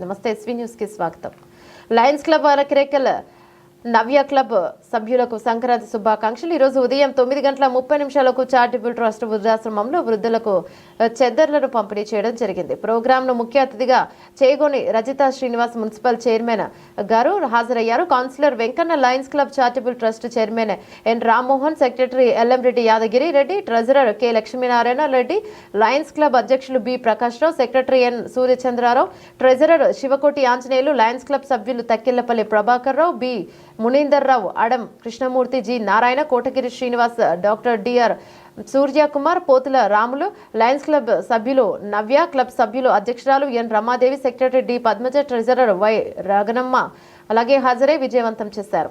నమస్తే ఎస్వీ న్యూస్కి స్వాగతం. లయన్స్ క్లబ్ అరకిరేకల్ నవ్య క్లబ్ సభ్యులకు సంక్రాంతి శుభాకాంక్షలు. ఈరోజు ఉదయం తొమ్మిది గంటల ముప్పై నిమిషాలకు చారిటబుల్ ట్రస్ట్ వృద్ధాశ్రమంలో వృద్ధులకు చెద్దర్లను పంపిణీ చేయడం జరిగింది. ప్రోగ్రాంను ముఖ్య అతిథిగా చేగోని రజిత శ్రీనివాస్ మున్సిపల్ చైర్మన్ గారు హాజరయ్యారు. Councillor Venkanna Lions club charitable trust chairman N Rammohan secretary LM Reddy Yadagiri Reddy treasurer K Lakshminarayana Reddy Lions club అధ్యక్షులు B Prakash Rao secretary N Suryachandrarao treasurer Sivakoti Anjaneyulu Lions club సభ్యులు Thakkilapalli Prabhakar Rao B Munindar Rao Adam Krishnamurthy G Narayana Kotagiri Srinivas doctor DR Suryakumar Pothula Ramulu Lions club సభ్యులు Navya club సభ్యులు అధ్యక్షురాలు N Ramadevi secretary D Padmaja treasurer Y Raganamma అలాగే హాజరై విజయవంతం చేశారు.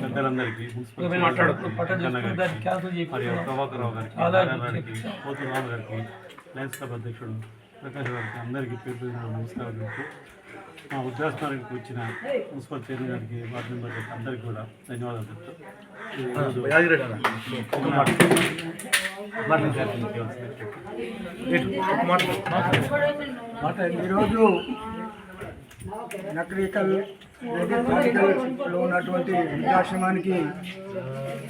పెద్దలందరికీ మరియు గారికి గారికి పోతు రాము గారికి లయన్స్ క్లబ్ అధ్యక్షుడు ప్రకాష్ గారికి అందరికీ పేరు నమస్కారం మా ఉద్యాసనానికి వచ్చిన మున్సిపల్ చైర్మన్ గారికి వార్డు మెంబర్ గారికి అందరికీ కూడా ధన్యవాదాలు చెప్తూ ఈరోజు ఒక మాట. ఈరోజు నకరికల్ లో ఉన్నటువంటి వృద్ధాశ్రమానికి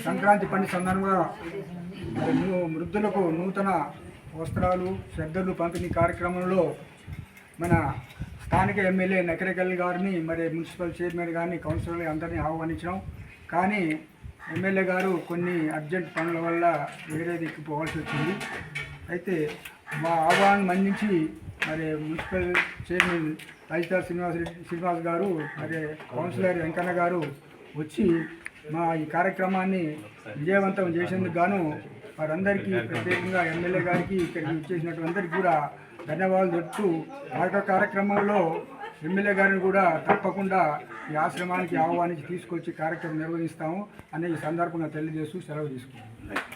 సంక్రాంతి పండుగ సందర్భంగా వృద్ధులకు నూతన వస్త్రాలు శ్రద్ధలు పంపిణీ కార్యక్రమంలో మన స్థానిక ఎమ్మెల్యే నకరేకల్ గారిని మరి మున్సిపల్ చైర్మన్ గారిని కౌన్సిలర్ అందరినీ ఆహ్వానించాం కానీ ఎమ్మెల్యే గారు కొన్ని అర్జెంట్ పనుల వల్ల వేరే దిక్కు పోవాల్సి వచ్చింది. అయితే మా ఆహ్వానం మన్నించి మరి మున్సిపల్ చైర్మన్ లలితా శ్రీనివాస్ శ్రీనివాస్ గారు మరి కౌన్సిలర్ వెంకన్న గారు వచ్చి మా ఈ కార్యక్రమాన్ని విజయవంతం చేసేందుకు గాను వారందరికీ ప్రత్యేకంగా ఎమ్మెల్యే గారికి ఇక్కడికి వచ్చేసినటువంటి అందరికీ కూడా ధన్యవాదాలు చెప్తూ ఆ యొక్క కార్యక్రమంలో ఎమ్మెల్యే గారిని కూడా తప్పకుండా ఈ ఆశ్రమానికి ఆహ్వానించి తీసుకొచ్చి కార్యక్రమం నిర్వహిస్తాము అనే ఈ సందర్భంగా తెలియజేస్తూ సెలవు తీసుకుంటాం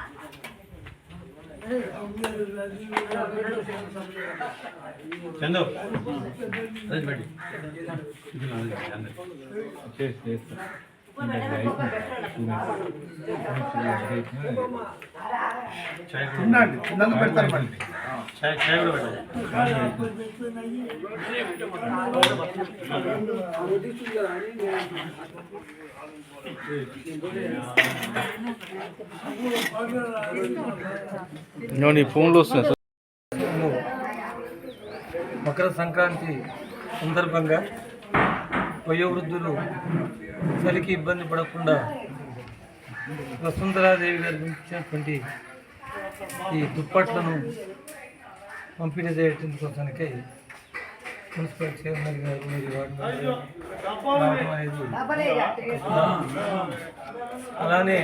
చందు తినండి తిన్నందుకు పెడతారు మళ్ళీ నీ ఫోన్లో వస్తుంది మకర సంక్రాంతి సందర్భంగా వయోవృద్ధులు చలికి ఇబ్బంది పడకుండా వసుంధరాదేవి గారు ఇచ్చినటువంటి ఈ దుప్పట్లను పంపిణీ చేయడం కోసానికై మున్సిపల్ చైర్మన్ గారు అనేది అలానే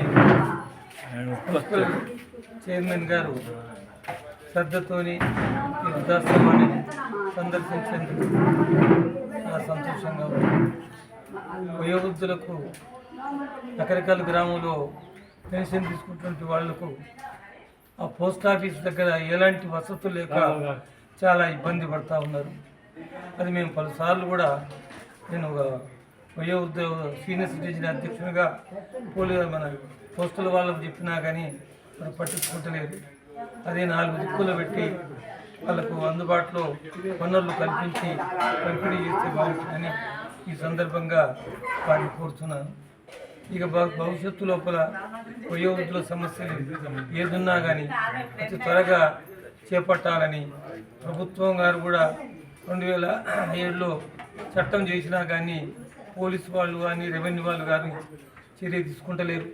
మున్సిపల్ చైర్మన్ గారు శ్రద్ధతోని ఈ వృద్ధాశ్రమాన్ని సందర్శించేందుకు చాలా సంతోషంగా ఉంది. వయోవృద్ధులకు రకరకాల గ్రామంలో పెన్షన్ తీసుకున్నటువంటి వాళ్ళకు ఆ పోస్ట్ ఆఫీస్ దగ్గర ఎలాంటి వసతులు లేక చాలా ఇబ్బంది పడతా ఉన్నారు. అది మేము పలుసార్లు కూడా నేను ఒక వయోవృద్ధ సీనియర్ సిటిజన్ అధ్యక్షునిగా పోలీ మన పోస్టుల వాళ్ళకు చెప్పినా కానీ మరి పట్టించుకుంటలేదు అదే నాలుగు దిక్కులు పెట్టి వాళ్ళకు అందుబాటులో వనరులు కల్పించి పంపిణీ చేస్తే బాగుంటుందని ఈ సందర్భంగా వారిని కోరుతున్నాను ఇక భవిష్యత్తు లోపల వయోవృద్ధుల సమస్యలు ఏదున్నా కానీ అతి త్వరగా చేపట్టాలని ప్రభుత్వం గారు కూడా రెండు వేల ఏడులో చట్టం చేసినా కానీ పోలీసు వాళ్ళు కానీ రెవెన్యూ వాళ్ళు కానీ చర్య తీసుకుంటలేరు.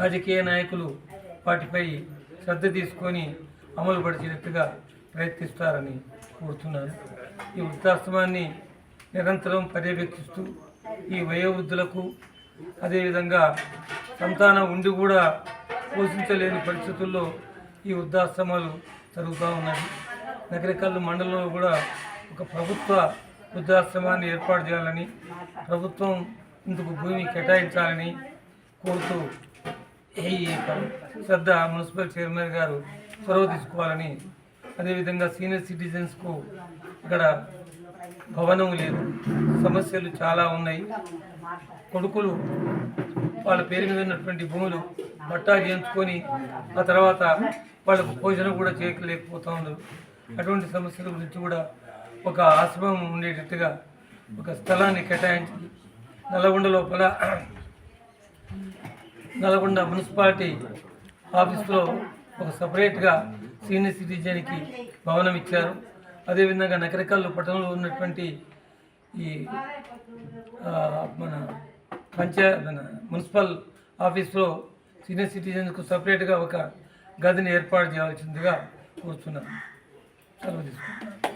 రాజకీయ నాయకులు వాటిపై శ్రద్ధ తీసుకొని అమలు పరిచేటట్టుగా ప్రయత్నిస్తారని కోరుతున్నాను. ఈ వృద్ధాశ్రమాన్ని నిరంతరం పర్యవేక్షిస్తూ ఈ వయోవృద్ధులకు అదేవిధంగా సంతానం ఉండి కూడా పోషించలేని పరిస్థితుల్లో ఈ వృద్ధాశ్రమాలు జరుగుతూ ఉన్నాయి. నగరికల్లు మండలంలో కూడా ఒక ప్రభుత్వ వృద్ధాశ్రమాన్ని ఏర్పాటు చేయాలని ప్రభుత్వం ఇందుకు భూమి కేటాయించాలని కోరుతూ ఈ శ్రద్ధ మున్సిపల్ చైర్మన్ గారు చొరవ తీసుకోవాలని అదేవిధంగా సీనియర్ సిటిజన్స్కు ఇక్కడ భవనం లేదు. సమస్యలు చాలా ఉన్నాయి. కొడుకులు వాళ్ళ పేరు మీద ఉన్నటువంటి భూములు పట్టా చేయించుకొని ఆ తర్వాత వాళ్ళకు భోజనం కూడా చేయలేకపోతా ఉన్నారు. అటువంటి సమస్యల గురించి కూడా ఒక ఆశ్రమం ఉండేటట్టుగా ఒక స్థలాన్ని కేటాయించి నల్గొండ లోపల నల్గొండ మున్సిపాలిటీ ఆఫీస్లో ఒక సపరేట్గా సీనియర్ సిటిజన్కి భవనం ఇచ్చారు. అదేవిధంగా నకరికల్లు పట్టణంలో ఉన్నటువంటి ఈ మన పంచాయ మన మున్సిపల్ ఆఫీస్లో సీనియర్ సిటిజన్స్కు సపరేట్గా ఒక గదిని ఏర్పాటు చేయాల్సిందిగా కోరుతున్నాను. సెలవు తీసుకుంటాను